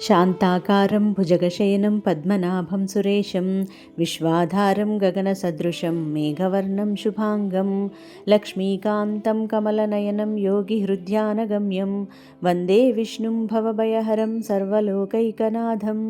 శాంతాకారం భుజగశయనం పద్మనాభం సురేశం విశ్వాధారం గగనసదృశం మేఘవర్ణం శుభాంగం లక్ష్మీకాంతం కమలనయనం యోగి హృద్యానగమ్యం వందే విష్ణుం భవభయహరం సర్వలోకైకనాథం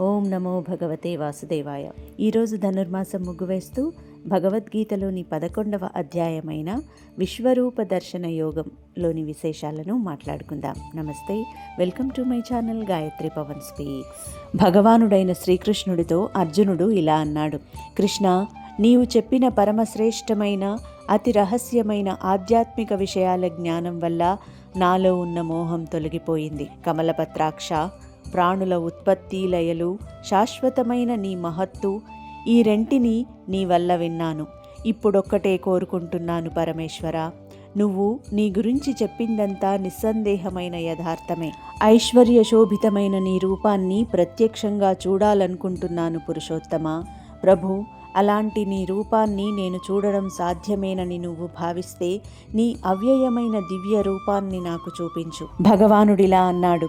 ఓం నమో భగవతే వాసుదేవాయ ఈరోజు ధనుర్మాసం ముగ్గు వేస్తూ భగవద్గీతలోని పదకొండవ అధ్యాయమైన విశ్వరూప దర్శన యోగంలోని విశేషాలను మాట్లాడుకుందాం. నమస్తే welcome to my channel Gayatri Pavan speaks. భగవానుడైన శ్రీకృష్ణుడితో అర్జునుడు ఇలా అన్నాడు కృష్ణ నీవు చెప్పిన పరమశ్రేష్టమైన అతి రహస్యమైన ఆధ్యాత్మిక విషయాల జ్ఞానం వల్ల నాలో ఉన్న మోహం తొలగిపోయింది. కమలపత్రాక్ష ప్రాణుల ఉత్పత్తి లయలు శాశ్వతమైన నీ మహత్తు ఈ రెంటిని నీ వల్ల విన్నాను. ఇప్పుడొక్కటే కోరుకుంటున్నాను పరమేశ్వర. నువ్వు నీ గురించి చెప్పిందంతా నిస్సందేహమైన యథార్థమే. ఐశ్వర్య శోభితమైన నీ రూపాన్ని ప్రత్యక్షంగా చూడాలనుకుంటున్నాను పురుషోత్తమ. ప్రభు అలాంటి నీ రూపాన్ని నేను చూడడం సాధ్యమేనని నువ్వు భావిస్తే నీ అవ్యయమైన దివ్య రూపాన్ని నాకు చూపించు. భగవానుడిలా అన్నాడు.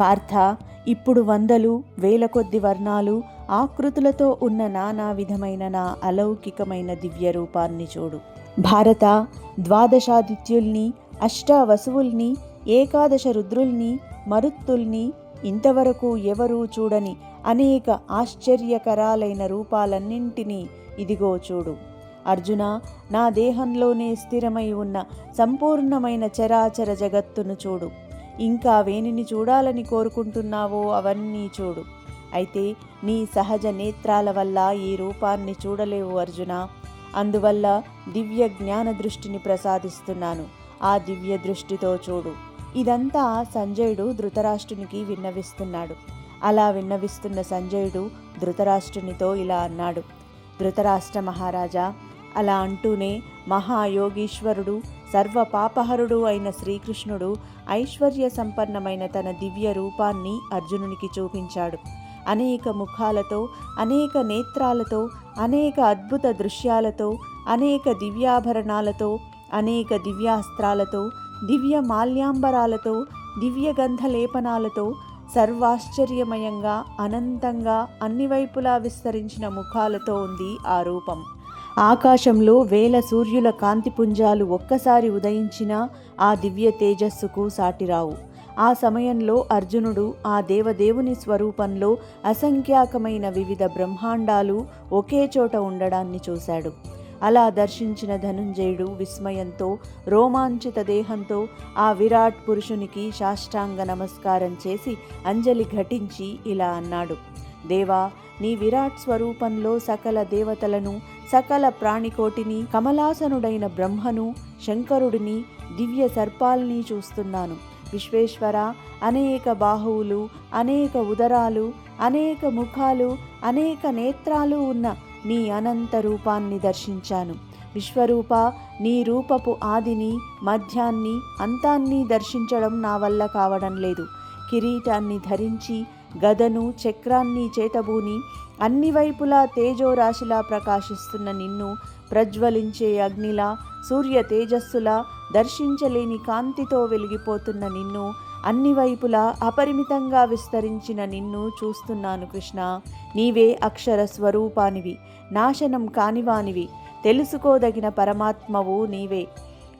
పార్థ ఇప్పుడు వందలు వేల కొద్ది వర్ణాలు ఆకృతులతో ఉన్న నానా విధమైన నా అలౌకికమైన దివ్య రూపాన్ని చూడు. భారత ద్వాదశాదిత్యుల్ని అష్టావసువుల్ని ఏకాదశ రుద్రుల్ని మరుత్తుల్ని ఇంతవరకు ఎవరూ చూడని అనేక ఆశ్చర్యకరాలైన రూపాలన్నింటినీ ఇదిగో చూడు. అర్జున నా దేహంలోనే స్థిరమై ఉన్న సంపూర్ణమైన చరాచర జగత్తును చూడు. ఇంకా వేనిని చూడాలని కోరుకుంటున్నావో అవన్నీ చూడు. అయితే నీ సహజ నేత్రాల వల్ల ఈ రూపాన్ని చూడలేవు అర్జున. అందువల్ల దివ్య జ్ఞాన దృష్టిని ప్రసాదిస్తున్నాను. ఆ దివ్య దృష్టితో చూడు. ఇదంతా సంజయుడు ధృతరాష్ట్రునికి విన్నవిస్తున్నాడు. అలా విన్నవిస్తున్న సంజయుడు ధృతరాష్ట్రునితో ఇలా అన్నాడు. ధృతరాష్ట్ర మహారాజా అలా అంటూనే మహాయోగీశ్వరుడు సర్వ పాపహరుడు అయిన శ్రీకృష్ణుడు ఐశ్వర్య సంపన్నమైన తన దివ్య రూపాన్ని అర్జునునికి చూపించాడు. అనేక ముఖాలతో అనేక నేత్రాలతో అనేక అద్భుత దృశ్యాలతో అనేక దివ్యాభరణాలతో అనేక దివ్యాస్త్రాలతో దివ్య మాల్యాంబరాలతో దివ్య గంధలేపనాలతో సర్వాశ్చర్యమయంగా అనంతంగా అన్ని వైపులా విస్తరించిన ముఖాలతో ఉంది ఆ రూపం. ఆకాశంలో వేల సూర్యుల కాంతిపుంజాలు ఒక్కసారి ఉదయించినా ఆ దివ్య తేజస్సుకు సాటిరావు. ఆ సమయంలో అర్జునుడు ఆ దేవదేవుని స్వరూపంలో అసంఖ్యాకమైన వివిధ బ్రహ్మాండాలు ఒకే చోట ఉండడాన్ని చూశాడు. అలా దర్శించిన ధనుంజయుడు విస్మయంతో రోమాంచిత దేహంతో ఆ విరాట్ పురుషునికి సాష్టాంగ నమస్కారం చేసి అంజలి ఘటించి ఇలా అన్నాడు. దేవా నీ విరాట్ స్వరూపంలో సకల దేవతలను సకల ప్రాణికోటిని కమలాసనుడైన బ్రహ్మను శంకరుడిని దివ్య సర్పాల్ని చూస్తున్నాను. విశ్వేశ్వర అనేక బాహువులు అనేక ఉదరాలు అనేక ముఖాలు అనేక నేత్రాలు ఉన్న నీ అనంత రూపాన్ని దర్శించాను. విశ్వరూప నీ రూపపు ఆదిని మధ్యాన్ని అంతాన్ని దర్శించడం నా వల్ల కావడం లేదు. కిరీటాన్ని ధరించి గదను చక్రాన్ని చేతబూని అన్ని వైపులా తేజోరాశిలా ప్రకాశిస్తున్న నిన్ను ప్రజ్వలించే అగ్నిలా సూర్య తేజస్సులా దర్శించలేని కాంతితో వెలిగిపోతున్న నిన్ను అన్ని వైపులా అపరిమితంగా విస్తరించిన నిన్ను చూస్తున్నాను కృష్ణ. నీవే అక్షర స్వరూపానివి నాశనం కానివానివి తెలుసుకోదగిన పరమాత్మవు నీవే.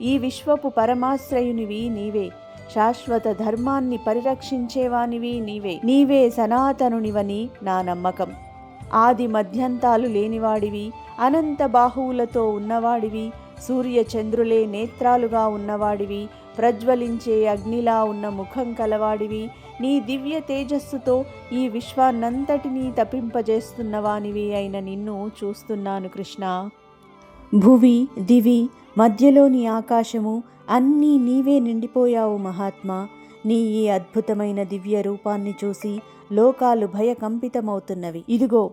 ఈ విశ్వపు పరమాశ్రయునివి నీవే శాశ్వత ధర్మాన్ని పరిరక్షించేవానివి నీవే. నీవే సనాతనునివని నా నమ్మకం. ఆది మధ్యంతాలు లేనివాడివి అనంత బాహువులతో ఉన్నవాడివి సూర్యచంద్రులే నేత్రాలుగా ఉన్నవాడివి ప్రజ్వలించే అగ్నిలా ఉన్న ముఖం కలవాడివి నీ దివ్య తేజస్సుతో ఈ విశ్వాన్నంతటినీ తపింపజేస్తున్నవానివి అయిన నిన్ను చూస్తున్నాను కృష్ణ. భువి దివి మధ్యలోని ఆకాశము అన్నీ నీవే నిండిపోయావు మహాత్మా. నీ ఈ అద్భుతమైన దివ్య రూపాన్ని చూసి లోకాలు భయకంపితమవుతున్నవి. ఇదిగో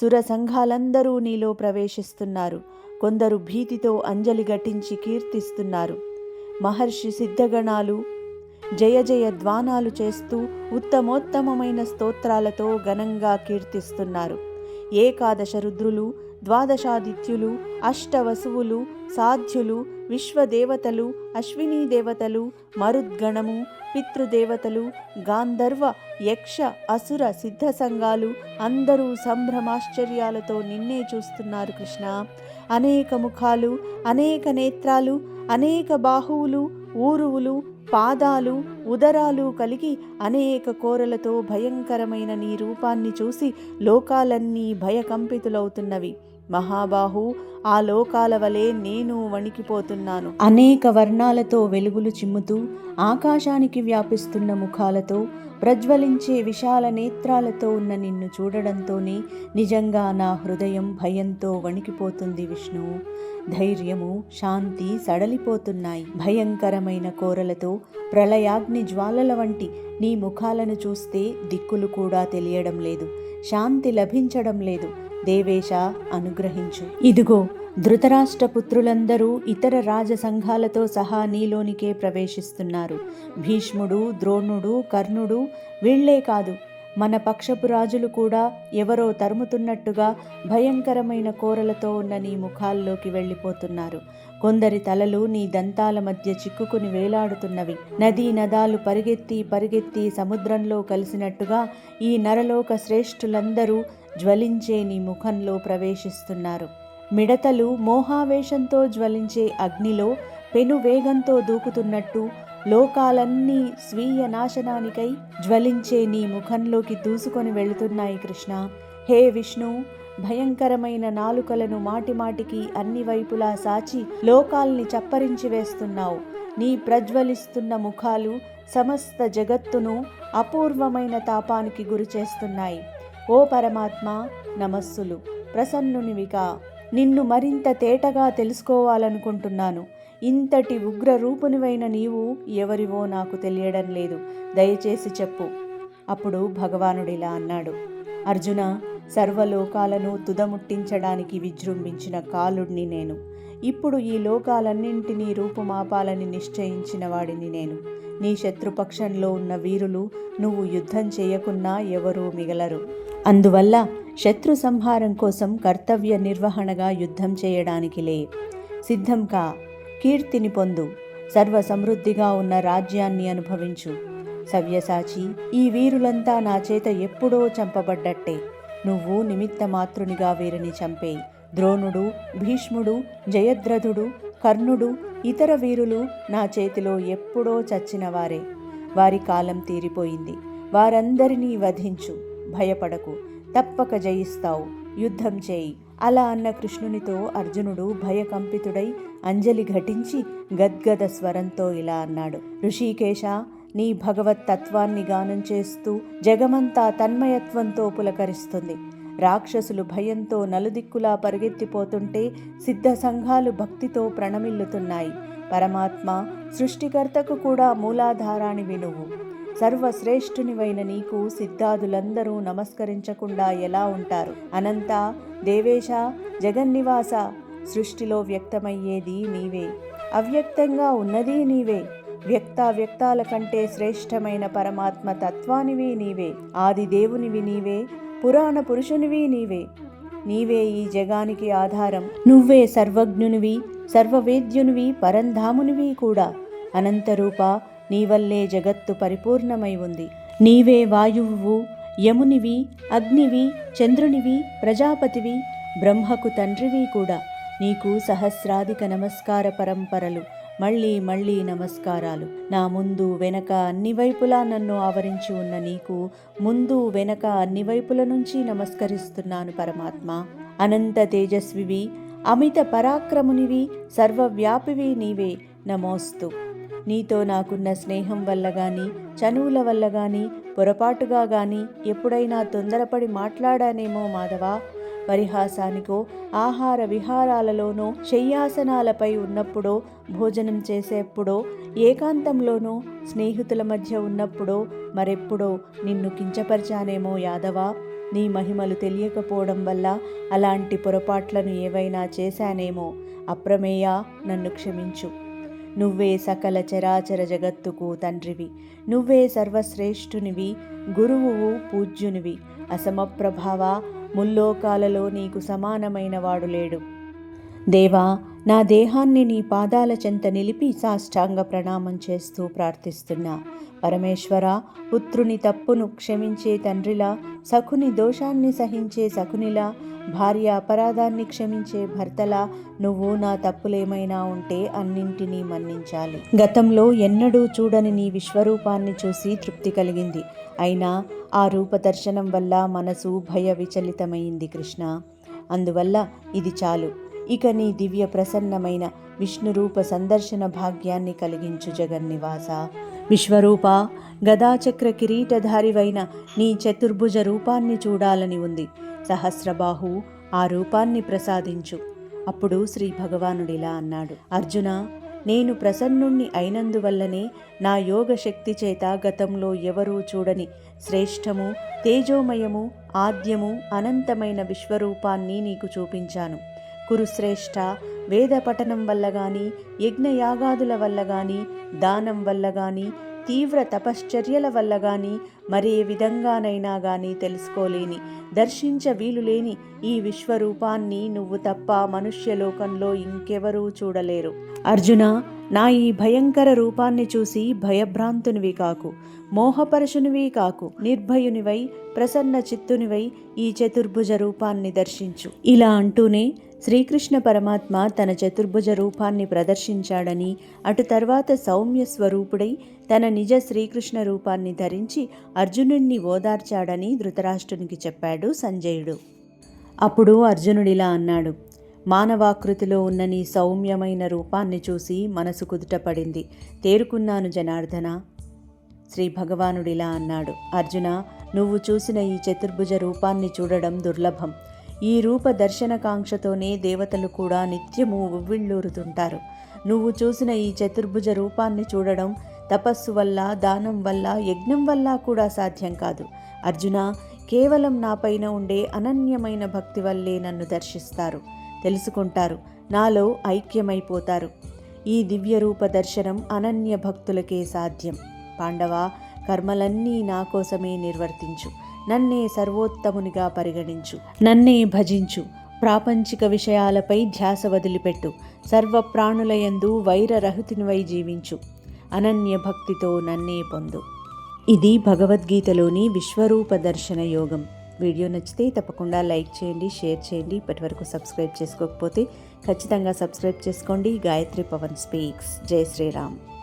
సుర సంఘాలందరూ నీలో ప్రవేశిస్తున్నారు. కొందరు భీతితో అంజలి ఘటించి కీర్తిస్తున్నారు. మహర్షి సిద్ధగణాలు జయ జయ ధ్వానాలు చేస్తూ ఉత్తమోత్తమమైన స్తోత్రాలతో ఘనంగా కీర్తిస్తున్నారు. ఏకాదశ రుద్రులు ద్వాదశాదిత్యులు అష్టవసువులు సాధ్యులు విశ్వదేవతలు అశ్వినీ దేవతలు మరుద్గణము పితృదేవతలు గాంధర్వ యక్ష అసుర సిద్ధ సంఘాలు అందరూ సంభ్రమాశ్చర్యాలతో నిన్నే చూస్తున్నారు కృష్ణ. అనేక ముఖాలు అనేక నేత్రాలు అనేక బాహువులు ఊరువులు పాదాలు ఉదరాలు కలిగి అనేక కోరలతో భయంకరమైన నీ రూపాన్ని చూసి లోకాలన్నీ భయకంపితులవుతున్నవి. మహాబాహు ఆ లోకాల వలె నేను వణికిపోతున్నాను. అనేక వర్ణాలతో వెలుగులు చిమ్ముతూ ఆకాశానికి వ్యాపిస్తున్న ముఖాలతో ప్రజ్వలించే విశాల నేత్రాలతో ఉన్న నిన్ను చూడడంతోనే నిజంగా నా హృదయం భయంతో వణికిపోతుంది విష్ణు. ధైర్యము శాంతి సడలిపోతున్నాయి. భయంకరమైన కోరలతో ప్రళయాగ్ని జ్వాలల వంటి నీ ముఖాలను చూస్తే దిక్కులు కూడా తెలియడం లేదు. శాంతి లభించడం లేదు. దేవేశ అనుగ్రహించు. ఇదిగో ధృతరాష్ట్ర పుత్రులందరూ ఇతర రాజ సంఘాలతో సహా నీలోనికే ప్రవేశిస్తున్నారు. భీష్ముడు ద్రోణుడు కర్ణుడు వీళ్ళే కాదు. మన పక్షపు రాజులు కూడా ఎవరో తరుముతున్నట్టుగా భయంకరమైన కోరలతో ఉన్న నీ ముఖాల్లోకి వెళ్ళిపోతున్నారు. కొందరి తలలు నీ దంతాల మధ్య చిక్కుకుని వేలాడుతున్నవి. నదీ నదాలు పరిగెత్తి పరిగెత్తి సముద్రంలో కలిసినట్టుగా ఈ నరలోక శ్రేష్ఠులందరూ జ్వలించే నీ ముఖంలో ప్రవేశిస్తున్నారు. మిడతలు మోహావేశంతో జ్వలించే అగ్నిలో పెను వేగంతో దూకుతున్నట్టు లోకాలన్నీ స్వీయ నాశనానికై జ్వలించే నీ ముఖంలోకి దూసుకొని వెళుతున్నాయి కృష్ణ. హే విష్ణు భయంకరమైన నాలుకలను మాటిమాటికి అన్ని వైపులా సాచి లోకాల్ని చప్పరించి వేస్తున్నావు. నీ ప్రజ్వలిస్తున్న ముఖాలు సమస్త జగత్తును అపూర్వమైన తాపానికి గురిచేస్తున్నాయి. ఓ పరమాత్మ నమస్సులు. ప్రసన్నునివిగా నిన్ను మరింత తేటగా తెలుసుకోవాలనుకుంటున్నాను. ఇంతటి ఉగ్ర రూపునివైన నీవు ఎవరివో నాకు తెలియడం లేదు. దయచేసి చెప్పు. అప్పుడు భగవానుడిలా అన్నాడు. అర్జున సర్వలోకాలను తుదముట్టించడానికి విజృంభించిన కాలుడిని నేను. ఇప్పుడు ఈ లోకాలన్నింటినీ రూపుమాపాలని నిశ్చయించిన వాడిని నేను. నీ శత్రుపక్షంలో ఉన్న వీరులు నువ్వు యుద్ధం చేయకున్నా ఎవరూ మిగలరు. అందువల్ల శత్రు సంహారం కోసం కర్తవ్య నిర్వహణగా యుద్ధం చేయడానికి లే. సిద్ధం కా. కీర్తిని పొందు. సర్వ సమృద్ధిగా ఉన్న రాజ్యాన్ని అనుభవించు. సవ్యసాచి ఈ వీరులంతా నా చేత ఎప్పుడో చంపబడ్డట్టే. నువ్వు నిమిత్త మాతృనిగా వీరిని చంపే. ద్రోణుడు భీష్ముడు జయద్రథుడు కర్ణుడు ఇతర వీరులు నా చేతిలో ఎప్పుడో చచ్చినవారే. వారి కాలం తీరిపోయింది. వారందరినీ వధించు. భయపడకు తప్పక జయిస్తావు యుద్ధం చేయి. అలా అన్న కృష్ణునితో అర్జునుడు భయకంపితుడై అంజలి ఘటించి గద్గద స్వరంతో ఇలా అన్నాడు. ఋషికేశ నీ భగవత్ తత్వాన్ని గానం చేస్తూ జగమంతా తన్మయత్వంతో పులకరిస్తుంది. రాక్షసులు భయంతో నలుదిక్కులా పరిగెత్తిపోతుంటే సిద్ధ సంఘాలు భక్తితో ప్రణమిల్లుతున్నాయి. పరమాత్మ సృష్టికర్తకు కూడా మూలాధారానివి నువ్వు సర్వశ్రేష్ఠునివైన నీకు సిద్ధాదులందరూ నమస్కరించకుండా ఎలా ఉంటారు? అనంత దేవేశ జగన్నివాస సృష్టిలో వ్యక్తమయ్యేది నీవే. అవ్యక్తంగా ఉన్నది నీవే. వ్యక్తావ్యక్తాల కంటే శ్రేష్టమైన పరమాత్మ తత్వానివి నీవే. ఆది దేవునివి నీవే. పురాణ పురుషునివి నీవే. నీవే ఈ జగానికి ఆధారం. నువ్వే సర్వజ్ఞునివి సర్వవేద్యునివి పరంధామునివి కూడా. అనంతరూప నీ వల్లే జగత్తు పరిపూర్ణమై ఉంది. నీవే వాయువు యమునివి అగ్నివి చంద్రునివి ప్రజాపతివి బ్రహ్మకు తండ్రివి కూడా. నీకు సహస్రాధిక నమస్కార పరంపరలు మళ్ళీ మళ్ళీ నమస్కారాలు. నా ముందు వెనక అన్ని వైపులా నన్ను ఆవరించి ఉన్న నీకు ముందు వెనక అన్ని వైపుల నుంచి నమస్కరిస్తున్నాను పరమాత్మ. అనంత తేజస్వివి అమిత పరాక్రమునివి సర్వవ్యాపివి నీవే. నమోస్తు. నీతో నాకున్న స్నేహం వల్ల కానీ చనువుల వల్ల కానీ పొరపాటుగా కానీ ఎప్పుడైనా తొందరపడి మాట్లాడానేమో మాధవా? పరిహాసానికో ఆహార విహారాలలోనో శయ్యాసనాలపై ఉన్నప్పుడో భోజనం చేసేప్పుడో ఏకాంతంలోనో స్నేహితుల మధ్య ఉన్నప్పుడో మరెప్పుడో నిన్ను కించపరిచానేమో యాదవా? నీ మహిమలు తెలియకపోవడం వల్ల అలాంటి పొరపాట్లను ఏవైనా చేశానేమో. అప్రమేయ నన్ను క్షమించు. నువ్వే సకల చరాచర జగత్తుకు తండ్రివి. నువ్వే సర్వశ్రేష్ఠునివి గురువువు పూజ్యునివి. అసమప్రభావ ముల్లోకాలలో నీకు సమానమైన వాడు లేడు. దేవా నా దేహాన్ని నీ పాదాల చెంత నిలిపి సాష్టాంగ ప్రణామం చేస్తూ ప్రార్థిస్తున్నా. పరమేశ్వర పుత్రుని తప్పును క్షమించే తండ్రిలా సఖుని దోషాన్ని సహించే సఖునిలా భార్య అపరాధాన్ని క్షమించే భర్తలా నువ్వు నా తప్పులేమైనా ఉంటే అన్నింటినీ మన్నించాలి. గతంలో ఎన్నడూ చూడని నీ విశ్వరూపాన్ని చూసి తృప్తి కలిగింది. అయినా ఆ రూపదర్శనం వల్ల మనసు భయ విచలితమైంది కృష్ణ. అందువల్ల ఇది చాలు. ఇక నీ దివ్య ప్రసన్నమైన విష్ణురూప సందర్శన భాగ్యాన్ని కలిగించు జగన్నివాస. విశ్వరూప గదాచక్ర కిరీటధారివైన నీ చతుర్భుజ రూపాన్ని చూడాలని ఉంది. సహస్రబాహు ఆ రూపాన్ని ప్రసాదించు. అప్పుడు శ్రీ భగవానుడిలా అన్నాడు. అర్జున నేను ప్రసన్నుణ్ణి అయినందువల్లనే నా యోగ శక్తి చేత గతంలో ఎవరూ చూడని శ్రేష్టము తేజోమయము ఆద్యము అనంతమైన విశ్వరూపాన్ని నీకు చూపించాను. కురుశ్రేష్ఠ వేద పఠనం వల్ల గాని యజ్ఞయాగాదుల వల్ల గాని దానం వల్ల గాని తీవ్ర తపశ్చర్యల వల్ల గాని మరే విధంగానైనా గాని తెలుసుకోలేని దర్శించ వీలులేని ఈ విశ్వరూపాన్ని నువ్వు తప్ప మనుష్యలోకంలో ఇంకెవరూ చూడలేరు. అర్జున నా ఈ భయంకర రూపాన్ని చూసి భయభ్రాంతునివి కాకు మోహపరుషునివి కాకు నిర్భయునివై ప్రసన్న చిత్తునివై ఈ చతుర్భుజ రూపాన్ని దర్శించు. ఇలా అంటూనే శ్రీకృష్ణ పరమాత్మ తన చతుర్భుజ రూపాన్ని ప్రదర్శించాడని అటు తర్వాత సౌమ్య స్వరూపుడై తన నిజ శ్రీకృష్ణ రూపాన్ని ధరించి అర్జునుణ్ణి ఓదార్చాడని ధృతరాష్ట్రునికి చెప్పాడు సంజయుడు. అప్పుడు అర్జునుడిలా అన్నాడు మానవాకృతిలో ఉన్న నీ సౌమ్యమైన రూపాన్ని చూసి మనసు కుదుటపడింది. తేరుకున్నాను జనార్దన. శ్రీ భగవానుడిలా అన్నాడు అర్జున నువ్వు చూసిన ఈ చతుర్భుజ రూపాన్ని చూడడం దుర్లభం. ఈ రూప దర్శనకాంక్షతోనే దేవతలు కూడా నిత్యము ఉవ్విళ్ళూరుతుంటారు. నువ్వు చూసిన ఈ చతుర్భుజ రూపాన్ని చూడడం తపస్సు వల్ల దానం వల్ల యజ్ఞం వల్ల కూడా సాధ్యం కాదు. అర్జున కేవలం నాపైన ఉండే అనన్యమైన భక్తి వల్లే నన్ను దర్శిస్తారు. తెలుసుకుంటారు నాలో ఐక్యమైపోతారు. ఈ దివ్య రూప దర్శనం అనన్య భక్తులకే సాధ్యం. పాండవ కర్మలన్నీ నా కోసమే నిర్వర్తించు. నన్నే సర్వోత్తమునిగా పరిగణించు నన్నే భజించు. ప్రాపంచిక విషయాలపై ధ్యాస వదిలిపెట్టు. సర్వ ప్రాణులయందు వైరరహితునివై జీవించు. అనన్య భక్తితో నన్నే పొందు. ఇది భగవద్గీతలోని విశ్వరూప దర్శన యోగం. వీడియో నచ్చితే తప్పకుండా లైక్ చేయండి షేర్ చేయండి. ఇప్పటివరకు సబ్స్క్రైబ్ చేసుకోకపోతే ఖచ్చితంగా సబ్స్క్రైబ్ చేసుకోండి. గాయత్రి పవన్ స్పీక్స్. జై శ్రీరామ్.